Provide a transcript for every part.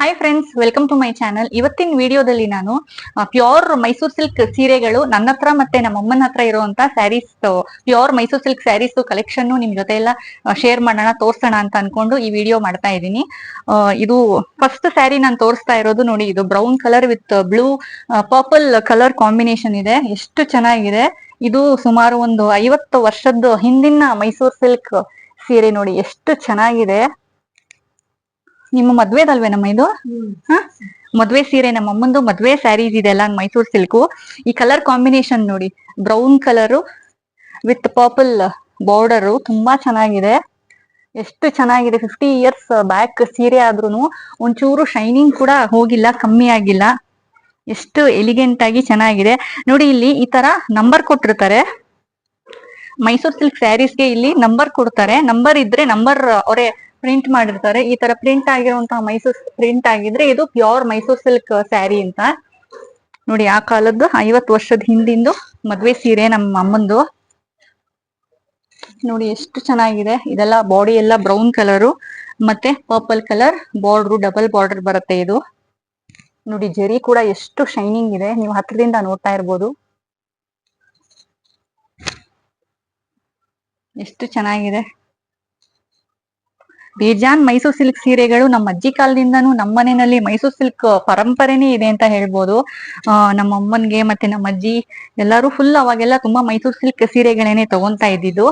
Hi friends welcome to my channel ಇವತ್ತಿನ ವಿಡಿಯೋದಲ್ಲಿ ನಾನು ಪ್ಯೂರ್ ಮೈಸೂರ್ ಸಿಲ್ಕ್ ಸೀರೆಗಳು ನನ್ನ ಹತ್ರ ಮತ್ತೆ ನಮ್ಮ ಅಮ್ಮನ ಹತ್ರ ಇರುವಂತ saris pure Mysore silk saris collection ನಿಮ್ ಜೊತೆ ಎಲ್ಲ ಶೇರ್ ಮಾಡೋಣ, ತೋರ್ಸೋಣ ಅಂತ ಅನ್ಕೊಂಡು ಈ ವಿಡಿಯೋ ಮಾಡ್ತಾ ಇದ್ದೀನಿ. ಇದು ಫಸ್ಟ್ ಸ್ಯಾರಿ ನಾನು ತೋರಿಸ್ತಾ ಇರೋದು ನೋಡಿ, ಇದು brown colour with blue purple colour combination ಇದೆ. ಎಷ್ಟು ಚೆನ್ನಾಗಿದೆ. ಇದು ಸುಮಾರು ಒಂದು ಐವತ್ತು ವರ್ಷದ ಹಿಂದಿನ ಮೈಸೂರ್ ಸಿಲ್ಕ್ ಸೀರೆ ನೋಡಿ, ಎಷ್ಟು ಚೆನ್ನಾಗಿದೆ. ನಿಮ್ಮ ಮದ್ವೆದಲ್ವೇ ನಮ್ಮ ಇದು ಹ? ಮದ್ವೆ ಸೀರೆ ನಮ್ಮ ಅಮ್ಮಂದು ಮದ್ವೆ ಸ್ಯಾರೀಸ್ ಇದೆಲ್ಲ ಮೈಸೂರ್ ಸಿಲ್ಕು ಈ ಕಲರ್ ಕಾಂಬಿನೇಷನ್ ನೋಡಿ brown colour with purple border ತುಂಬಾ ಚೆನ್ನಾಗಿದೆ. ಎಷ್ಟು ಚೆನ್ನಾಗಿದೆ ಫಿಫ್ಟಿ ಇಯರ್ಸ್ ಬ್ಯಾಕ್ ಸೀರೆ ಆದ್ರೂ ಒಂಚೂರು ಶೈನಿಂಗ್ ಕೂಡ ಹೋಗಿಲ್ಲ ಕಮ್ಮಿ ಆಗಿಲ್ಲ. ಎಷ್ಟು ಎಲಿಗೆಂಟ್ ಆಗಿ ಚೆನ್ನಾಗಿದೆ. ನೋಡಿ ಇಲ್ಲಿ ಈ ತರ ನಂಬರ್ ಕೊಟ್ಟಿರ್ತಾರೆ. ಮೈಸೂರ್ ಸಿಲ್ಕ್ ಸ್ಯಾರೀಸ್ಗೆ ಇಲ್ಲಿ ನಂಬರ್ ಕೊಡ್ತಾರೆ. ನಂಬರ್ ಇದ್ರೆ ನಂಬರ್ ಅವರೇ ಪ್ರಿಂಟ್ ಮಾಡಿರ್ತಾರೆ. ಈ ತರ ಪ್ರಿಂಟ್ ಆಗಿರುವಂತಹ ಮೈಸೂರ್ ಪ್ರಿಂಟ್ ಆಗಿದ್ರೆ ಇದು ಪ್ಯೂರ್ ಮೈಸೂರ್ ಸಿಲ್ಕ್ ಸ್ಯಾರಿ ಅಂತ. ನೋಡಿ, ಆ ಕಾಲದ್ದು ಐವತ್ ವರ್ಷದ ಹಿಂದಿಂದು ಮದ್ವೆ ಸೀರೆ ನಮ್ಮ ಅಮ್ಮಂದು. ನೋಡಿ, ಎಷ್ಟು ಚೆನ್ನಾಗಿದೆ. ಇದೆಲ್ಲ ಬಾಡಿ ಎಲ್ಲ ಬ್ರೌನ್ ಕಲರು ಮತ್ತೆ purple colour border double border ಬರುತ್ತೆ ಇದು. ನೋಡಿ ಜರಿ ಕೂಡ ಎಷ್ಟು ಶೈನಿಂಗ್ ಇದೆ. ನೀವು ಹತ್ರದಿಂದ ನೋಡ್ತಾ ಇರ್ಬೋದು. ಎಷ್ಟು ಚೆನ್ನಾಗಿದೆ. ಬೇಜಾನ್ ಮೈಸೂರ್ ಸಿಲ್ಕ್ ಸೀರೆಗಳು ನಮ್ಮ ಅಜ್ಜಿ ಕಾಲದಿಂದನೂ ನಮ್ಮ ಮನೆಯಲ್ಲಿ ಮೈಸೂರ್ ಸಿಲ್ಕ್ ಪರಂಪರೆನೇ ಇದೆ ಅಂತ ಹೇಳ್ಬೋದು. ನಮ್ಮ ಅಮ್ಮನ್ಗೆ ಮತ್ತೆ ನಮ್ಮ ಅಜ್ಜಿ ಎಲ್ಲರೂ ಫುಲ್ ಅವಾಗೆಲ್ಲ ತುಂಬಾ ಮೈಸೂರ್ ಸಿಲ್ಕ್ ಸೀರೆಗಳೇನೆ ತಗೊಂತಾ ಇದ್ದಿದ್ದು.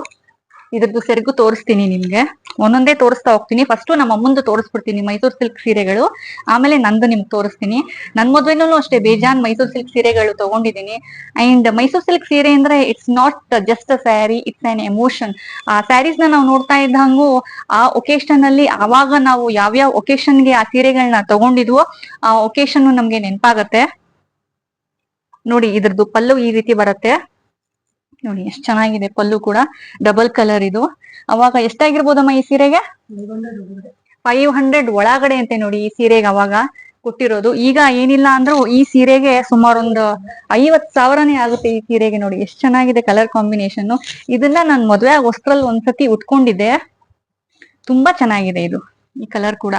ಇದ್ರದ್ದು ಸೆರಗು ತೋರಿಸ್ತೀನಿ ನಿಮ್ಗೆ. ಒಂದೊಂದೇ ತೋರಿಸ್ತಾ ಹೋಗ್ತೀನಿ. ಫಸ್ಟ್ ನಮ್ಮ ಅಮ್ಮಂದು ತೋರಿಸ್ಬಿಡ್ತೀನಿ, ಮೈಸೂರ್ ಸಿಲ್ಕ್ ಸೀರೆಗಳು. ಆಮೇಲೆ ನಂದು ನಿಮ್ಗೆ ತೋರಿಸ್ತೀನಿ. ನನ್ ಮದ್ವೆನೂ ಅಷ್ಟೇ ಬೇಜಾನ್ ಮೈಸೂರ್ ಸಿಲ್ಕ್ ಸೀರೆಗಳು ತಗೊಂಡಿದ್ದೀನಿ. ಅಂಡ್ ಮೈಸೂರ್ ಸಿಲ್ಕ್ ಸೀರೆ ಅಂದ್ರೆ it's not just a sari it's an emotion ಆ ಸ್ಯಾರೀಸ್ನ ನಾವು ನೋಡ್ತಾ ಇದ್ದಂಗು ಆ ಒಕೇಶನ್ ಅಲ್ಲಿ ಆವಾಗ ನಾವು ಯಾವ್ಯಾವ ಒಕೇಶನ್ಗೆ ಆ ಸೀರೆಗಳನ್ನ ತಗೊಂಡಿದ್ವೋ ಆ ಒಕೇಶನ್ ನಮ್ಗೆ ನೆನಪಾಗತ್ತೆ. ನೋಡಿ ಇದ್ರದ್ದು ಪಲ್ಲು ಈ ರೀತಿ ಬರುತ್ತೆ. ನೋಡಿ, ಎಷ್ಟ್ ಚೆನ್ನಾಗಿದೆ ಪಲ್ಲು ಕೂಡ. ಡಬಲ್ ಕಲರ್ ಇದು. ಅವಾಗ ಎಷ್ಟಾಗಿರ್ಬೋದಮ್ಮ ಈ ಸೀರೆಗೆ? ಫೈವ್ ಹಂಡ್ರೆಡ್ ಒಳಗಡೆ ಅಂತೆ ನೋಡಿ ಈ ಸೀರೆಗೆ ಅವಾಗ ಕೊಟ್ಟಿರೋದು. ಈಗ ಏನಿಲ್ಲ ಅಂದ್ರೂ ಈ ಸೀರೆಗೆ ಸುಮಾರು ಒಂದು ಐವತ್ ಸಾವಿರನೇ ಆಗುತ್ತೆ ಈ ಸೀರೆಗೆ ನೋಡಿ. ಎಷ್ಟ್ ಚೆನ್ನಾಗಿದೆ ಕಲರ್ ಕಾಂಬಿನೇಷನ್ ಇದನ್ನ ನಾನ್ ಮದ್ವೆ ವಸ್ತ್ರಲ್ಲಿ ಒಂದ್ಸತಿ ಉಟ್ಕೊಂಡಿದ್ದೆ. ತುಂಬಾ ಚೆನ್ನಾಗಿದೆ ಇದು, ಈ ಕಲರ್ ಕೂಡ.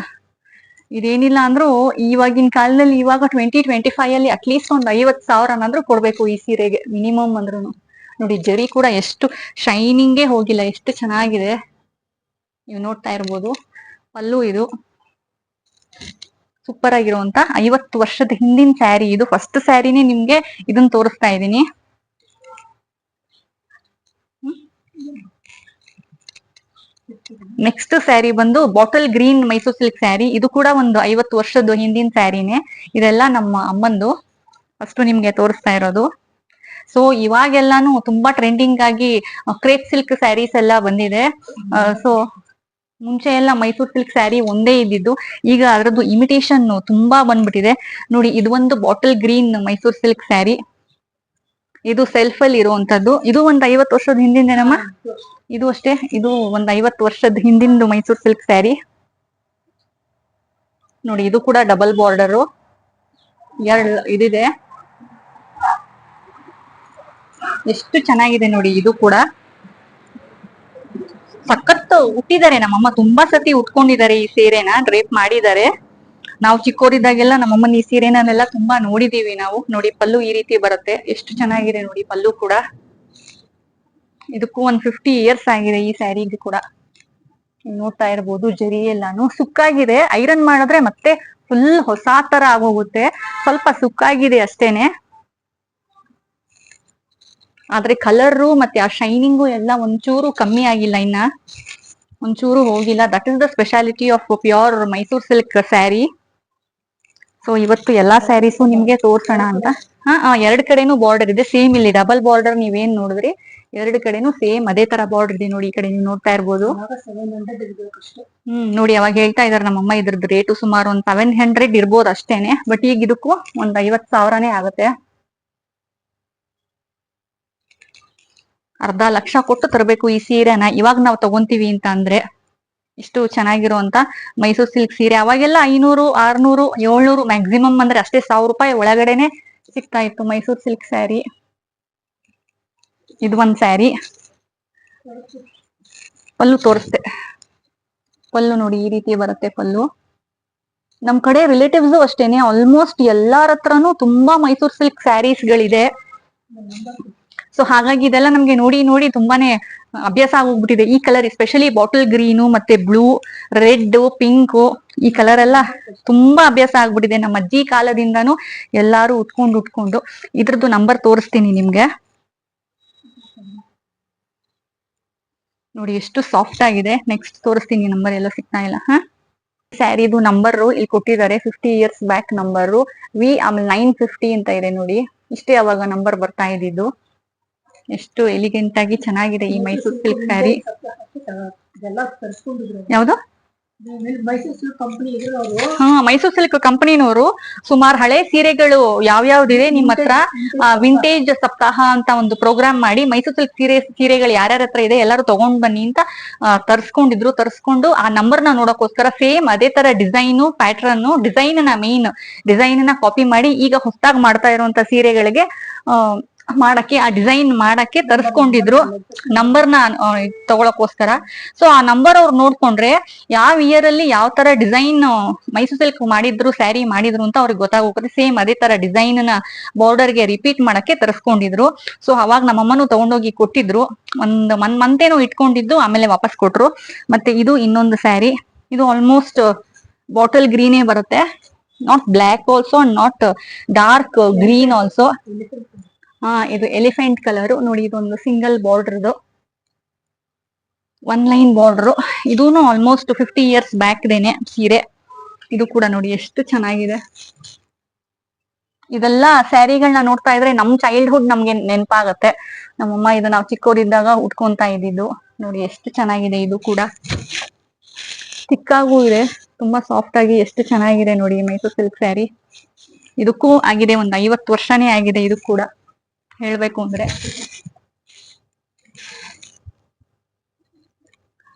ಇದೇನಿಲ್ಲ ಅಂದ್ರೂ ಇವಾಗಿನ ಕಾಲದಲ್ಲಿ ಇವಾಗ ಟ್ವೆಂಟಿ ಟ್ವೆಂಟಿ ಫೈವ್ ಅಲ್ಲಿ ಅಟ್ಲೀಸ್ಟ್ ಒಂದ್ ಐವತ್ ಸಾವಿರನಾದ್ರೂ ಕೊಡ್ಬೇಕು ಈ ಸೀರೆಗೆ ಮಿನಿಮಮ್ ಅಂದ್ರೂ ನೋಡಿ, ಜರಿ ಕೂಡ ಎಷ್ಟು ಶೈನಿಂಗೇ ಹೋಗಿಲ್ಲ, ಎಷ್ಟು ಚೆನ್ನಾಗಿದೆ. ನೀವು ನೋಡ್ತಾ ಇರ್ಬೋದು. ಪಲ್ಲು ಇದು. ಸೂಪರ್ ಆಗಿರುವಂತ ಐವತ್ತು ವರ್ಷದ ಹಿಂದಿನ ಸ್ಯಾರಿ ಇದು. ಫಸ್ಟ್ ಸ್ಯಾರಿನೇ ನಿಮ್ಗೆ ಇದನ್ನ ತೋರಿಸ್ತಾ ಇದ್ದೀನಿ. ನೆಕ್ಸ್ಟ್ ಸ್ಯಾರಿ ಬಂದು bottle green Mysore silk sari ಇದು ಕೂಡ ಒಂದು ಐವತ್ತು ವರ್ಷದ ಹಿಂದಿನ ಸ್ಯಾರಿನೇ ಇದೆಲ್ಲ ನಮ್ಮ ಅಮ್ಮಂದು. ಫಸ್ಟ್ ನಿಮ್ಗೆ ತೋರಿಸ್ತಾ ಇರೋದು. ಸೊ ಇವಾಗೆಲ್ಲಾನು ತುಂಬಾ ಟ್ರೆಂಡಿಂಗ್ ಆಗಿ ಕ್ರೇಪ್ ಸಿಲ್ಕ್ ಸ್ಯಾರೀಸ್ ಎಲ್ಲ ಬಂದಿದೆ. ಸೊ ಮುಂಚೆ ಎಲ್ಲ ಮೈಸೂರ್ ಸಿಲ್ಕ್ ಸ್ಯಾರಿ ಒಂದೇ ಇದ್ದಿದ್ದು ಈಗ ಅದರದ್ದು ಇಮಿಟೇಷನ್ ತುಂಬಾ ಬಂದ್ಬಿಟ್ಟಿದೆ. ನೋಡಿ ಇದು ಒಂದು bottle green Mysore silk sari ಇದು ಸೆಲ್ಫ್ ಅಲ್ಲಿ ಇರುವಂತದ್ದು. ಇದು ಒಂದ್ ಐವತ್ತು ವರ್ಷದ ಹಿಂದಿಂದೇನಮ್ಮ ಇದು ಅಷ್ಟೇ? ಇದು ಒಂದ್ ಐವತ್ತು ವರ್ಷದ ಹಿಂದಿಂದು ಮೈಸೂರ್ ಸಿಲ್ಕ್ ಸ್ಯಾರಿ ನೋಡಿ ಇದು ಕೂಡ ಡಬಲ್ ಬಾರ್ಡರ್ ಎರಡು ಇದಿದೆ. ಎಷ್ಟು ಚೆನ್ನಾಗಿದೆ ನೋಡಿ ಇದು ಕೂಡ. ಸಖತ್ ಉಟ್ಟಿದ್ದಾರೆ ನಮ್ಮಮ್ಮ, ತುಂಬಾ ಸತಿ ಉಟ್ಕೊಂಡಿದ್ದಾರೆ ಈ ಸೀರೆನ, ಡ್ರೇಪ್ ಮಾಡಿದ್ದಾರೆ. ನಾವು ಚಿಕ್ಕೋರಿದ್ದಾಗೆಲ್ಲ ನಮ್ಮಮ್ಮನ ಈ ಸೀರೆನೆಲ್ಲ ತುಂಬಾ ನೋಡಿದೀವಿ ನಾವು. ನೋಡಿ, ಪಲ್ಲು ಈ ರೀತಿ ಬರುತ್ತೆ. ಎಷ್ಟು ಚೆನ್ನಾಗಿದೆ ನೋಡಿ, ಪಲ್ಲು ಕೂಡ. ಇದಕ್ಕೂ ಒಂದ್ ಫಿಫ್ಟಿ ಇಯರ್ಸ್ ಆಗಿದೆ ಈ ಸ್ಯಾರಿಗೂ ಕೂಡ. ನೋಡ್ತಾ ಇರ್ಬೋದು, ಜರಿ ಎಲ್ಲಾನು. ಸುಕ್ಕಾಗಿದೆ. ಐರನ್ ಮಾಡಿದ್ರೆ ಮತ್ತೆ ಫುಲ್ ಹೊಸ ತರ ಆಗೋಗುತ್ತೆ. ಸ್ವಲ್ಪ ಸುಕ್ಕಾಗಿದೆ ಅಷ್ಟೇನೆ. ಆದ್ರೆ ಕಲರು ಮತ್ತೆ ಆ ಶೈನಿಂಗು ಎಲ್ಲ ಒಂಚೂರು ಕಮ್ಮಿ ಆಗಿಲ್ಲ ಇನ್ನ. ಒಂಚೂರು ಹೋಗಿಲ್ಲ. That is the speciality of pure Mysore silk sari so ಇವತ್ತು ಎಲ್ಲಾ ಸ್ಯಾರೀಸು ನಿಮ್ಗೆ ತೋರ್ಸೋಣ ಅಂತ. ಹಾ ಎರಡ್ ಕಡೆನೂ ಬಾರ್ಡರ್ ಇದೆ. ಸೇಮ್ ಇಲ್ಲಿ ಡಬಲ್ ಬಾರ್ಡರ್ ನೀವೇನ್ ನೋಡಿದ್ರಿ? ಎರಡ್ ಕಡೆನೂ ಸೇಮ್ ಅದೇ ತರ ಬಾರ್ಡರ್ ಇದೆ ನೋಡಿ. ಈ ಕಡೆ ನೀವು ನೋಡ್ತಾ ಇರ್ಬೋದು. ಹ್ಮ್, ನೋಡಿ ಅವಾಗ ಹೇಳ್ತಾ ಇದಾರೆ ನಮ್ಮಮ್ಮ ಇದ್ರದ್ದು ರೇಟು ಸುಮಾರು ಒಂದ್ ಸೆವೆನ್ ಹಂಡ್ರೆಡ್ ಇರ್ಬೋದು ಅಷ್ಟೇನೆ. ಬಟ್ ಈಗ ಇದಕ್ಕೂ ಒಂದ್ ಐವತ್ ಸಾವಿರನೇ ಆಗುತ್ತೆ. ಅರ್ಧ ಲಕ್ಷ ಕೊಟ್ಟು ತರಬೇಕು ಈ ಸೀರೆನ. ಇವಾಗ ನಾವು ತಗೊಂತೀವಿ ಅಂತ ಅಂದ್ರೆ ಇಷ್ಟು ಚೆನ್ನಾಗಿರುವಂತ ಮೈಸೂರ್ ಸಿಲ್ಕ್ ಸೀರೆ. ಅವಾಗೆಲ್ಲ ಐನೂರು, ಆರ್ನೂರು, ಏಳ್ನೂರು ಮ್ಯಾಕ್ಸಿಮಮ್ ಅಂದ್ರೆ ಅಷ್ಟೇ ಸಾವಿರ ರೂಪಾಯಿ ಒಳಗಡೆನೆ ಸಿಗ್ತಾ ಇತ್ತು ಮೈಸೂರ್ ಸಿಲ್ಕ್ ಸ್ಯಾರಿ. ಇದು ಒಂದ್ ಸ್ಯಾರಿ. ಪಲ್ಲು ತೋರಿಸ್ತೆ ಪಲ್ಲು ನೋಡಿ ಈ ರೀತಿ ಬರುತ್ತೆ ಪಲ್ಲು. ನಮ್ ಕಡೆ ರಿಲೇಟಿವ್ಸ್ ಅಷ್ಟೇನೆ. ಆಲ್ಮೋಸ್ಟ್ ಎಲ್ಲಾರ ಹತ್ರನು ತುಂಬಾ ಮೈಸೂರ್ ಸಿಲ್ಕ್ ಸ್ಯಾರೀಸ್ ಗಳಿದೆ ಸೊ ಹಾಗಾಗಿ ಇದೆಲ್ಲ ನಮ್ಗೆ ನೋಡಿ ನೋಡಿ ತುಂಬಾನೇ ಅಭ್ಯಾಸ ಆಗೋಗ್ಬಿಟ್ಟಿದೆ. ಈ ಕಲರ್ ಎಸ್ಪೆಷಲಿ ಬಾಟಲ್ ಗ್ರೀನು ಮತ್ತೆ ಬ್ಲೂ ರೆಡ್ ಪಿಂಕ್ ಈ ಕಲರ್ ಎಲ್ಲ ತುಂಬಾ ಅಭ್ಯಾಸ ಆಗ್ಬಿಟ್ಟಿದೆ. ನಮ್ಮ ಅಜ್ಜಿ ಕಾಲದಿಂದಾನು ಎಲ್ಲಾರು ಉಟ್ಕೊಂಡು ಉಟ್ಕೊಂಡು. ಇದ್ರದ್ದು ನಂಬರ್ ತೋರಿಸ್ತೀನಿ ನಿಮ್ಗೆ. ನೋಡಿ, ಎಷ್ಟು ಸಾಫ್ಟ್ ಆಗಿದೆ. ನೆಕ್ಸ್ಟ್ ತೋರಿಸ್ತೀನಿ ನಂಬರ್ ಎಲ್ಲ ಸಿಗ್ತಾ ಇಲ್ಲ. ಹಾ? ಸ್ಯಾರಿದು ನಂಬರ್ ಇಲ್ಲಿ ಕೊಟ್ಟಿದ್ದಾರೆ. Fifty years back number V ಆಮೇಲೆ ನೈನ್ ಫಿಫ್ಟಿ ಅಂತ ಇದೆ ನೋಡಿ. ಇಷ್ಟೇ ಅವಾಗ ನಂಬರ್ ಬರ್ತಾ ಇದ್ದಿದ್ದು. ಎಷ್ಟು ಎಲಿಗೆಂಟ್ ಆಗಿ ಚೆನ್ನಾಗಿದೆ ಈ ಮೈಸೂರ್ ಸಿಲ್ಕ್ ಸ್ಯಾರಿ ಯಾವ್ದು? ಹಾ ಮೈಸೂರ್ ಸಿಲ್ಕ್ ಕಂಪನಿನವರು ಸುಮಾರು ಹಳೆ ಸೀರೆಗಳು ಯಾವ್ಯಾವ್ದಿದೆ ನಿಮ್ಮ ಹತ್ರ? ವಿಂಟೇಜ್ ಸಪ್ತಾಹ ಅಂತ ಒಂದು ಪ್ರೋಗ್ರಾಮ್ ಮಾಡಿ ಮೈಸೂರ್ ಸಿಲ್ಕ್ ಸೀರೆ ಸೀರೆಗಳು ಯಾರ್ಯಾರ ಹತ್ರ ಇದೆ ಎಲ್ಲರೂ ತಗೊಂಡ್ ಬನ್ನಿ ಅಂತ ತರ್ಸ್ಕೊಂಡಿದ್ರು ತರ್ಸ್ಕೊಂಡು ಆ ನಂಬರ್ನ ನೋಡೋಕೋಸ್ಕರ ಸೇಮ್ ಅದೇ ತರ ಡಿಸೈನು ಪ್ಯಾಟರ್ನ್ ಡಿಸೈನ್ನ ಮೇನ್ ಡಿಸೈನ್ನ ಕಾಪಿ ಮಾಡಿ ಈಗ ಹೊಸದಾಗಿ ಮಾಡ್ತಾ ಇರುವಂತ ಸೀರೆಗಳಿಗೆ ಮಾಡಕ್ಕೆ, ಆ ಡಿಸೈನ್ ಮಾಡಕ್ಕೆ ತರಿಸ್ಕೊಂಡಿದ್ರು. ನಂಬರ್ನ ತಗೊಳಕೋಸ್ಕರ. ಸೊ ಆ ನಂಬರ್ ಅವ್ರು ನೋಡ್ಕೊಂಡ್ರೆ ಯಾವ ಇಯರ್ ಅಲ್ಲಿ ಯಾವ ತರ ಡಿಸೈನ್ ಮೈಸೂರ್ ಸಿಲ್ಕ್ ಮಾಡಿದ್ರು ಸ್ಯಾರಿ ಮಾಡಿದ್ರು ಅಂತ ಅವ್ರಿಗೆ ಗೊತ್ತಾಗೋಗುತ್ತೆ. ಸೇಮ್ ಅದೇ ತರ ಡಿಸೈನ್ನ ಬಾರ್ಡರ್ಗೆ ರಿಪೀಟ್ ಮಾಡಕ್ಕೆ ತರಿಸ್ಕೊಂಡಿದ್ರು. ಸೊ ಅವಾಗ ನಮ್ಮಅಮ್ಮನು ತಗೊಂಡೋಗಿ ಕೊಟ್ಟಿದ್ರು. ಒಂದ್ ಮನ್ ಮಂತ್ ಏನೋ ಇಟ್ಕೊಂಡಿದ್ದು, ಆಮೇಲೆ ವಾಪಸ್ ಕೊಟ್ರು. ಮತ್ತೆ ಇದು ಇನ್ನೊಂದು ಸ್ಯಾರಿ ಇದು ಆಲ್ಮೋಸ್ಟ್ ಬಾಟಲ್ ಗ್ರೀನೇ ಬರುತ್ತೆ. Not black also not dark green also ಹಾ, ಇದು ಎಲಿಫೆಂಟ್ ಕಲರ್ ನೋಡಿ, ಇದೊಂದು ಸಿಂಗಲ್ ಬಾರ್ಡರ್ದು ಒನ್ ಲೈನ್ ಬಾರ್ಡರ್ ಇದೂನು ಆಲ್ಮೋಸ್ಟ್ ಫಿಫ್ಟಿ ಇಯರ್ಸ್ ಬ್ಯಾಕ್ ದೇನೆ ಸೀರೆ. ಇದು ಕೂಡ ನೋಡಿ, ಎಷ್ಟು ಚೆನ್ನಾಗಿದೆ. ಇದೆಲ್ಲ ಸ್ಯಾರಿಗಳನ್ನ ನೋಡ್ತಾ ಇದ್ರೆ ನಮ್ ಚೈಲ್ಡ್ಹುಡ್ ನಮ್ಗೆ ನೆನಪಾಗತ್ತೆ. ನಮ್ಮಮ್ಮ ಇದು ನಾವು ಚಿಕ್ಕವರಿದ್ದಾಗ ಉಟ್ಕೊಂತಾ ಇದ್ದಿದ್ದು. ನೋಡಿ, ಎಷ್ಟು ಚೆನ್ನಾಗಿದೆ ಇದು ಕೂಡ. ಚಿಕ್ಕಾಗೂ ಇದೆ. ತುಂಬಾ ಸಾಫ್ಟ್ ಆಗಿ ಎಷ್ಟು ಚೆನ್ನಾಗಿದೆ ನೋಡಿ ಮೈಸೂರ್ ಸಿಲ್ಕ್ ಸ್ಯಾರಿ ಇದಕ್ಕೂ ಆಗಿದೆ ಒಂದ್ ಐವತ್ತು ವರ್ಷನೇ ಆಗಿದೆ ಇದು ಕೂಡ. ಹೇಳ್ಬೇಕು ಅಂದ್ರೆ.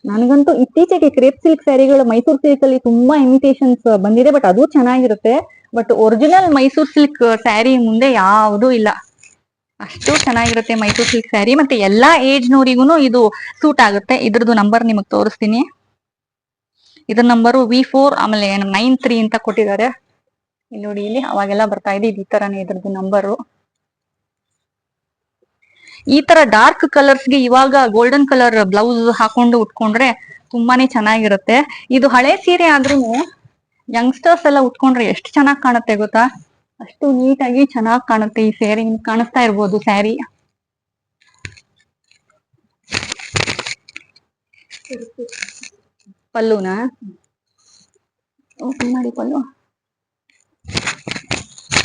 ನನಗಂತೂ ಇತ್ತೀಚೆಗೆ ಕ್ರೇಪ್ ಸಿಲ್ಕ್ ಸ್ಯಾರಿಗಳು ಮೈಸೂರು ಸಿಲ್ಕ್ ಅಲ್ಲಿ ತುಂಬಾ ಇಮಿಟೇಷನ್ಸ್ ಬಂದಿದೆ ಬಟ್ ಅದು ಚೆನ್ನಾಗಿರುತ್ತೆ. But original Mysore silk sari ಮುಂದೆ ಯಾವುದು ಇಲ್ಲ. ಅಷ್ಟು ಚೆನ್ನಾಗಿರುತ್ತೆ ಮೈಸೂರು ಸಿಲ್ಕ್ ಸ್ಯಾರಿ. ಮತ್ತೆ ಎಲ್ಲಾ ಏಜ್ ನವರಿಗೂ ಇದು ಸೂಟ್ ಆಗುತ್ತೆ. ಇದ್ರದ್ದು ನಂಬರ್ ನಿಮಗ್ ತೋರಿಸ್ತೀನಿ. ಇದ್ರ ನಂಬರು ವಿ ಫೋರ್ ಆಮೇಲೆ ನೈನ್ ತ್ರೀ ಅಂತ ಕೊಟ್ಟಿದ್ದಾರೆ. ಇಲ್ಲಿ ನೋಡಿ, ಇಲ್ಲಿ ಅವಾಗೆಲ್ಲ ಬರ್ತಾ ಇದೆ ಈ ತರನೇ ಇದ್ರದ್ದು ನಂಬರು ಈ ತರ ಡಾರ್ಕ್ ಕಲರ್ಸ್ಗೆ ಇವಾಗ ಗೋಲ್ಡನ್ ಕಲರ್ ಬ್ಲೌಸ್ ಹಾಕೊಂಡು ಉಟ್ಕೊಂಡ್ರೆ ತುಂಬಾನೇ ಚೆನ್ನಾಗಿರುತ್ತೆ. ಇದು ಹಳೆ ಸೀರೆ ಆದ್ರೂ ಯಂಗ್ಸ್ಟರ್ಸ್ ಎಲ್ಲ ಉಟ್ಕೊಂಡ್ರೆ ಎಷ್ಟು ಚೆನ್ನಾಗಿ ಕಾಣುತ್ತೆ ಗೊತ್ತಾ? ಅಷ್ಟು ನೀಟಾಗಿ ಚೆನ್ನಾಗಿ ಕಾಣುತ್ತೆ ಈ ಸ್ಯಾರಿ ಕಾಣಿಸ್ತಾ ಇರ್ಬೋದು ಸ್ಯಾರಿ. ಪಲ್ಲುನಾ? ಓಪನ್ ಮಾಡಿ ಪಲ್ಲು.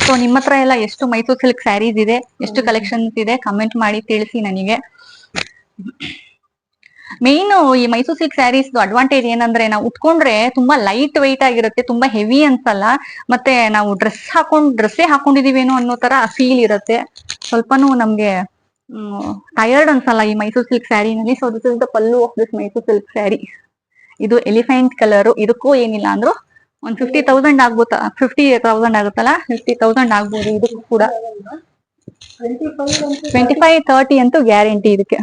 ಸೊ ನಿಮ್ಮ ಹತ್ರ ಎಲ್ಲ ಎಷ್ಟು ಮೈಸೂರು ಸಿಲ್ಕ್ ಸ್ಯಾರೀಸ್ ಇದೆ, ಎಷ್ಟು ಕಲೆಕ್ಷನ್ಸ್ ಇದೆ ಕಮೆಂಟ್ ಮಾಡಿ ತಿಳಿಸಿ ನನಗೆ. ಮೇನ್ ಈ ಮೈಸೂರು ಸಿಲ್ಕ್ ಸ್ಯಾರೀಸ್ ಅಡ್ವಾಂಟೇಜ್ ಏನಂದ್ರೆ, ನಾವು ಉಟ್ಕೊಂಡ್ರೆ ತುಂಬಾ ಲೈಟ್ ವೆಯ್ಟ್ ಆಗಿರುತ್ತೆ, ತುಂಬಾ ಹೆವಿ ಅನ್ಸಲ್ಲ ಮತ್ತೆ ನಾವು ಡ್ರೆಸ್ ಹಾಕೊಂಡ್ ಡ್ರೆಸ್ಸೇ ಹಾಕೊಂಡಿದೀವೇನೋ ಅನ್ನೋ ತರ ಫೀಲ್ ಇರುತ್ತೆ. ಸ್ವಲ್ಪನೂ ನಮ್ಗೆ ಟಯರ್ಡ್ ಅನ್ಸಲ್ಲ ಈ Mysore silk ಸ್ಯಾರಿನಲ್ಲಿ so this is the pallu of this Mysore silk sari ಇದು ಎಲಿಫೆಂಟ್ ಕಲರ್ ಇದಕ್ಕೂ ಏನಿಲ್ಲ ಅಂದ್ರು ಒಂದ್ ಫಿಫ್ಟಿ ತೌಸಂಡ್ ಆಗ್ಬೋತಾ ಫಿಫ್ಟಿ ತೌಸಂಡ್ ಆಗುತ್ತಲ್ಲ? ಫಿಫ್ಟಿ ತೌಸಂಡ್ ಆಗ್ಬೋದು ಇದಕ್ಕೂ ಕೂಡ. ಟ್ವೆಂಟಿ ಫೈವ್ ತರ್ಟಿ ಅಂತೂ ಗ್ಯಾರಂಟಿ ಇದಕ್ಕೆ.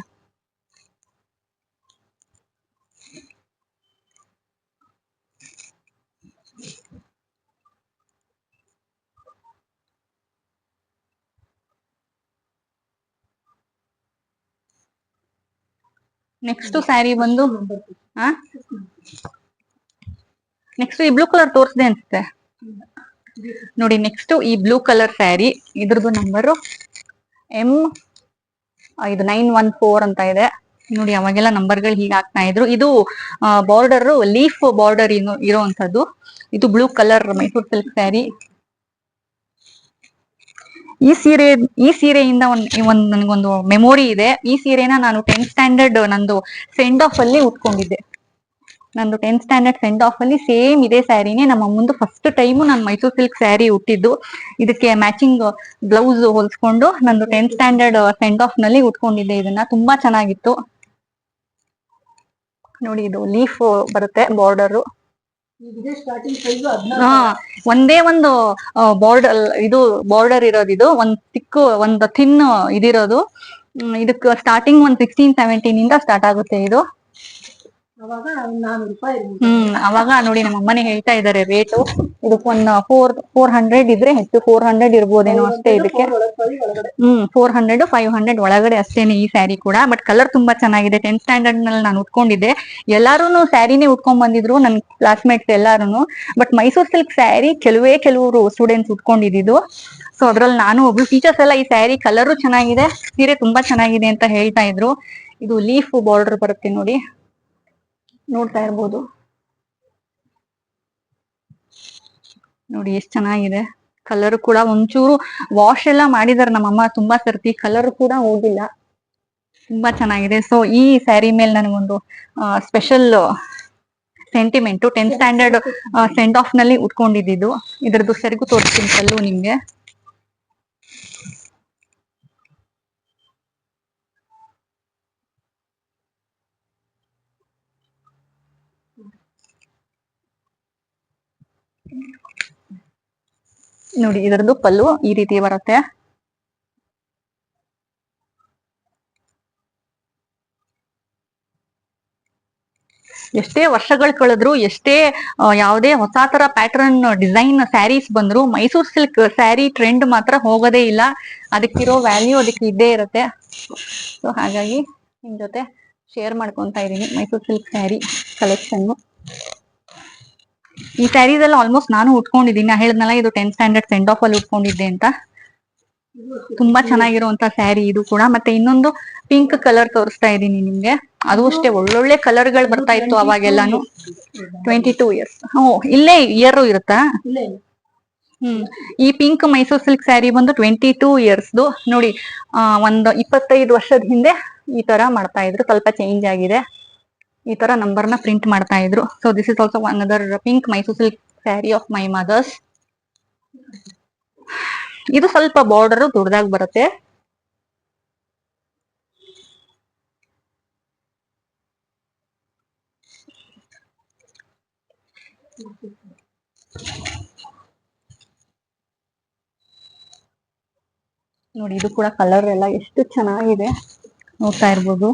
ನೆಕ್ಸ್ಟ್ ಸ್ಯಾರಿ ಬಂದು, ಆ? ನೆಕ್ಸ್ಟ್ ಈ ಬ್ಲೂ ಕಲರ್ ತೋರಿಸಿದೆ ಅನ್ಸುತ್ತೆ. ನೋಡಿ ನೆಕ್ಸ್ಟ್ ಈ ಬ್ಲೂ ಕಲರ್ ಸ್ಯಾರಿ ಇದ್ರದ್ದು ನಂಬರು ಎಂ ಇದು ನೈನ್ ಒನ್ ಫೋರ್ ಅಂತ ಇದೆ. ನೋಡಿ, ಅವಾಗೆಲ್ಲ ನಂಬರ್ಗಳು ಹೀಗೆ ಹಾಕ್ತಾ ಇದ್ರು. ಇದು ಬಾರ್ಡರ್ ಲೀಫ್ ಬಾರ್ಡರ್ ಇರುವಂತದ್ದು ಇದು blue colour Mysore silk sari ಈ ಸೀರೆ, ಈ ಸೀರೆಯಿಂದ ಒಂದ್ ಒಂದ್, ನನಗೊಂದು ಮೆಮೊರಿ ಇದೆ. ಈ ಸೀರೆನ ನಾನು ಟೆಂತ್ ಸ್ಟ್ಯಾಂಡರ್ಡ್ ನಂದು ಸೆಂಡ್ ಆಫ್ ಅಲ್ಲಿ ಉಟ್ಕೊಂಡಿದ್ದೆ. ನಂದು ಟೆಂತ್ ಸ್ಟ್ಯಾಂಡರ್ಡ್ ಸೆಂಡ್ ಆಫ್ ಅಲ್ಲಿ ಸೇಮ್ ಇದೇ ಸ್ಯಾರಿನೇ ನಮ್ಮ ಮುಂದೆ ಫಸ್ಟ್ ಟೈಮು ನಾನು ಮೈಸೂರ್ ಸಿಲ್ಕ್ ಸ್ಯಾರಿ ಉಟ್ಟಿದ್ದು. ಇದಕ್ಕೆ ಮ್ಯಾಚಿಂಗ್ ಬ್ಲೌಸ್ ಹೊಲ್ಸ್ಕೊಂಡು ನಂದು ಟೆಂತ್ ಸ್ಟ್ಯಾಂಡರ್ಡ್ ಸೆಂಡ್ ಆಫ್ನಲ್ಲಿ ಉಟ್ಕೊಂಡಿದ್ದೆ ಇದನ್ನ. ತುಂಬಾ ಚೆನ್ನಾಗಿತ್ತು. ನೋಡಿ ಇದು ಲೀಫ್ ಬರುತ್ತೆ ಬಾರ್ಡರ್ ಹಾ, ಒಂದೇ ಒಂದು ಬಾರ್ಡರ್ ಇದು ಬಾರ್ಡರ್ ಇರೋದು ಇದು. ಒಂದ್ ತಿಕ್ಕು ಒಂದು ಥಿನ್ ಇದಿರೋದು. ಇದಕ್ಕೆ ಸ್ಟಾರ್ಟಿಂಗ್ ಒಂದ್ ಸಿಕ್ಸ್ಟೀನ್ ಸೆವೆಂಟೀನ್ ಇಂದ ಸ್ಟಾರ್ಟ್ ಆಗುತ್ತೆ ಇದು. ಅವಾಗ ನಾನೂರು ರೂಪಾಯಿ ಇರ್ಬೋದು. ಹ್ಮ್ ಅವಾಗ ನೋಡಿ ನಮ್ಮ ಅಮ್ಮನೆ ಹೇಳ್ತಾ ಇದಾರೆ ರೇಟು ಇದಕ್ಕೆ ಒಂದ್ ಫೋರ್ ಫೋರ್ ಹಂಡ್ರೆಡ್ ಇದ್ರೆ ಹೆಚ್ಚು ಫೋರ್ ಹಂಡ್ರೆಡ್ ಇರ್ಬೋದೇನೋ ಅಷ್ಟೇ ಇದಕ್ಕೆ. Hmm four hundred five hundred ಒಳಗಡೆ ಅಷ್ಟೇನೆ ಈ ಸ್ಯಾರಿ ಕೂಡ ಬಟ್ ಕಲರ್ ತುಂಬಾ ಚೆನ್ನಾಗಿದೆ. ಟೆಂತ್ ಸ್ಟ್ಯಾಂಡರ್ಡ್ನಲ್ಲಿ ನಾನು ಉಟ್ಕೊಂಡಿದ್ದೆ. ಎಲ್ಲಾರು ಸ್ಯಾರಿನೇ ಉಟ್ಕೊಂಡ್ ಬಂದಿದ್ರು ನನ್ ಕ್ಲಾಸ್ಮೇಟ್ಸ್ ಎಲ್ಲಾರು ಬಟ್ ಮೈಸೂರ್ ಸಿಲ್ಕ್ ಸ್ಯಾರಿ ಕೆಲವೇ ಕೆಲವರು ಸ್ಟೂಡೆಂಟ್ಸ್ ಉಟ್ಕೊಂಡಿದ್ದು ಸೊ ಅದ್ರಲ್ಲಿ ನಾನು ಒಬ್ರು ಟೀಚರ್ಸ್ ಎಲ್ಲ ಈ ಸ್ಯಾರಿ ಕಲರು ಚೆನ್ನಾಗಿದೆ ಸೀರೆ ತುಂಬಾ ಚೆನ್ನಾಗಿದೆ ಅಂತ ಹೇಳ್ತಾ ಇದ್ರು. ಇದು ಲೀಫ್ ಬಾರ್ಡರ್ ಬರುತ್ತೆ ನೋಡಿ. ನೋಡ್ತಾ ಇರ್ಬೋದು. ನೋಡಿ ಎಷ್ಟು ಚೆನ್ನಾಗಿದೆ. ಕಲರ್ ಕೂಡ ಒಂಚೂರು ವಾಶ್ ಎಲ್ಲ ಮಾಡಿದಾರೆ ನಮ್ಮಮ್ಮ, ತುಂಬಾ ಸರ್ತಿ. ಕಲರ್ ಕೂಡ ಹೋಗಿಲ್ಲ. ತುಂಬಾ ಚೆನ್ನಾಗಿದೆ. ಸೊ ಈ ಸ್ಯಾರಿ ಮೇಲೆ ನನಗೊಂದು special sentiment tenth standard send ಆಫ್ನಲ್ಲಿ ಉಟ್ಕೊಂಡಿದ್ದು ಇದ್ರದ್ದು ಸರಿಗೂ ತೋರಿಸ್ತೀನಿ ಕಲ್ಲು ನಿಮ್ಗೆ. ನೋಡಿ, ಇದರದ್ದು ಪಲ್ಲು ಈ ರೀತಿ ಬರುತ್ತೆ. ಎಷ್ಟೇ ವರ್ಷಗಳು ಕಳೆದ್ರು, ಎಷ್ಟೇ ಯಾವುದೇ ಹೊಸ ತರ ಪ್ಯಾಟರ್ನ್ ಡಿಸೈನ್ ಸ್ಯಾರೀಸ್ ಬಂದ್ರು ಮೈಸೂರ್ ಸಿಲ್ಕ್ ಸ್ಯಾರಿ ಟ್ರೆಂಡ್ ಮಾತ್ರ ಹೋಗೋದೇ ಇಲ್ಲ. ಅದಕ್ಕಿರೋ ವ್ಯಾಲ್ಯೂ ಅದಕ್ಕೆ ಇದ್ದೇ ಇರುತ್ತೆ. ಸೊ ಹಾಗಾಗಿ ನಿಮ್ ಜೊತೆ ಶೇರ್ ಮಾಡ್ಕೊತ ಇದೀನಿ ಮೈಸೂರ್ ಸಿಲ್ಕ್ ಸ್ಯಾರಿ ಕಲೆಕ್ಷನ್ ಈ ಸ್ಯಾರೀಸ್ ಎಲ್ಲ ಆಲ್ಮೋಸ್ಟ್ ನಾನು ಉಟ್ಕೊಂಡಿದ್ದೀನಿ. ನಾ ಹೇಳಿದ್ನಲ್ಲ, ಇದು ಟೆಂತ್ ಸ್ಟ್ಯಾಂಡರ್ಡ್ ಸೆಂಡ್ ಆಫ್ ಅಲ್ಲಿ ಉಟ್ಕೊಂಡಿದ್ದೆ ಅಂತ. ತುಂಬಾ ಚೆನ್ನಾಗಿರುವಂತ ಸ್ಯಾರಿ ಇದು ಕೂಡ. ಮತ್ತೆ ಇನ್ನೊಂದು ಪಿಂಕ್ ಕಲರ್ ತೋರಿಸ್ತಾ ಇದ್ದೀನಿ ನಿಮ್ಗೆ. ಅದು ಅಷ್ಟೇ, ಒಳ್ಳೊಳ್ಳೆ ಕಲರ್ಗಳು ಬರ್ತಾ ಇತ್ತು ಅವಾಗೆಲ್ಲಾನು. ಟ್ವೆಂಟಿ ಟೂ ಇಯರ್ಸ್ ಓ, ಇಲ್ಲೇ ಇಯರ್ ಇರುತ್ತಾ? ಹ್ಮ್, ಈ ಪಿಂಕ್ ಮೈಸೂರ್ ಸಿಲ್ಕ್ ಸ್ಯಾರಿ ಬಂದು ಟ್ವೆಂಟಿ ಟೂ ಇಯರ್ಸ್ದು ನೋಡಿ ಒಂದು ಇಪ್ಪತ್ತೈದು ವರ್ಷದ ಹಿಂದೆ ಈ ತರ ಮಾಡ್ತಾ ಇದ್ರು. ಸ್ವಲ್ಪ ಚೇಂಜ್ ಆಗಿದೆ. ಈ ತರ ನಂಬರ್ನ ಪ್ರಿಂಟ್ ಮಾಡ್ತಾ ಇದ್ರು. So this is also one other pink Mysore silk sari of my mother's ಇದು ಸ್ವಲ್ಪ ಬಾರ್ಡರ್ ದೊಡ್ಡದಾಗಿ ಬರುತ್ತೆ. ನೋಡಿ, ಇದು ಕೂಡ ಕಲರ್ ಎಲ್ಲ ಎಷ್ಟು ಚೆನ್ನಾಗಿದೆ. ನೋಡ್ತಾ ಇರ್ಬೋದು.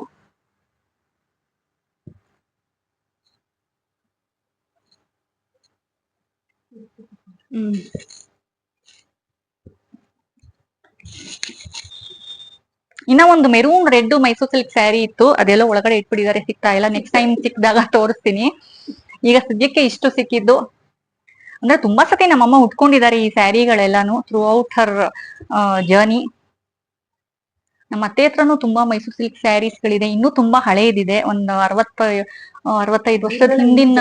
ಇನ್ನ ಒಂದು maroon red Mysore silk sari ಇತ್ತು. ಅದೆಲ್ಲ ಒಳಗಡೆ ಇಟ್ಬಿಟ್ಟಿದ್ದಾರೆ. ಸಿಗ್ತಾ ಇಲ್ಲ. ನೆಕ್ಸ್ಟ್ ಟೈಮ್ ಸಿಕ್ಕಿದಾಗ ತೋರಿಸ್ತೀನಿ. ಈಗ ಸದ್ಯಕ್ಕೆ ಇಷ್ಟು ಸಿಕ್ಕಿದ್ದು. ಅಂದ್ರೆ ತುಂಬಾ ಸತಿ ನಮ್ಮಮ್ಮ ಉಟ್ಕೊಂಡಿದ್ದಾರೆ ಈ ಸ್ಯಾರಿಗಳೆಲ್ಲಾನು ಥ್ರೂ ಔಟ್ ಹರ್ ಜರ್ನಿ ನಮ್ಮ ಅತ್ತೆ ಹತ್ರನು ತುಂಬಾ ಮೈಸೂರ್ ಸಿಲ್ಕ್ ಸ್ಯಾರೀಸ್ ಗಳಿದೆ. ಇನ್ನೂ ತುಂಬಾ ಹಳೇದಿದೆ. ಒಂದು ಅರವತ್ತ ಅರವತ್ತೈದು ವರ್ಷದ ಹಿಂದಿನ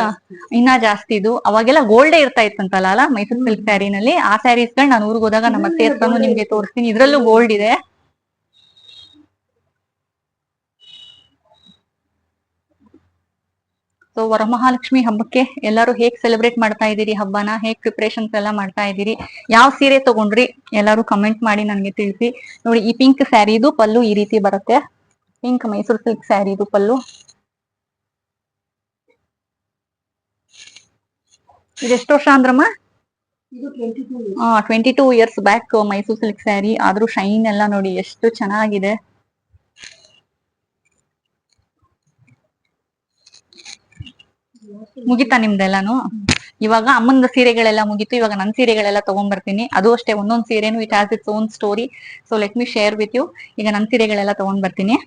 ಇನ್ನ ಜಾಸ್ತಿ ಇದು. ಅವಾಗೆಲ್ಲ ಗೋಲ್ಡ್ ಇರ್ತಾ ಇತ್ತಂತಲ್ಲ ಅಲ್ಲ ಮೈಸೂರ್ ಸಿಲ್ಕ್ ಸ್ಯಾರಿನಲ್ಲಿ ಆ ಸ್ಯಾರೀಸ್ಗಳು ನಾನು ಊರಿಗೆ ಹೋದಾಗ ನಮ್ಮ ಅತ್ತೆ ಹತ್ರನು ನಿಮ್ಗೆ ತೋರಿಸ್ತೀನಿ. ಇದ್ರಲ್ಲೂ ಗೋಲ್ಡ್ ಇದೆ. ಸೊ ವರಮಹಾಲಕ್ಷ್ಮಿ ಹಬ್ಬಕ್ಕೆ ಎಲ್ಲರೂ ಹೇಗ್ ಸೆಲೆಬ್ರೇಟ್ ಮಾಡ್ತಾ ಇದ್ದೀರಿ ಹಬ್ಬನ? ಹೇಗ್ ಪ್ರಿಪರೇಷನ್ಸ್ ಎಲ್ಲ ಮಾಡ್ತಾ ಇದ್ದೀರಿ? ಯಾವ ಸೀರೆ ತಗೊಂಡ್ರಿ? ಎಲ್ಲರೂ ಕಮೆಂಟ್ ಮಾಡಿ ನನಗೆ ತಿಳಿಸಿ. ನೋಡಿ ಈ ಪಿಂಕ್ ಸ್ಯಾರಿದು ಪಲ್ಲು ಈ ರೀತಿ ಬರುತ್ತೆ. ಪಿಂಕ್ ಮೈಸೂರ್ ಸಿಲ್ಕ್ ಸ್ಯಾರಿದು ಪಲ್ಲು. ಇದೆಷ್ಟು ವರ್ಷ ಅಂದ್ರಮ್ಮ? ಇದು twenty two years back Mysore silk sari ಆದ್ರೂ ಶೈನ್ ಎಲ್ಲ ನೋಡಿ ಎಷ್ಟು ಚೆನ್ನಾಗಿದೆ. ಮುಗಿತಾ ನಿಮ್ದೆಲ್ಲಾನು? ಇವಾಗ ಅಮ್ಮನ ಸೀರೆಗಳೆಲ್ಲ ಮುಗಿತು. ಇವಾಗ ನನ್ನ ಸೀರೆಗಳೆಲ್ಲ ತಗೊಂಡ್ ಬರ್ತೀನಿ ಅದು ಅಷ್ಟೇ ಒಂದೊಂದ್ ಸೀರೆನು it has its own story so let me share with you ಈಗ ನನ್ನ ಸೀರೆಗಳೆಲ್ಲ ತಗೊಂಡ್ ಬರ್ತೀನಿ.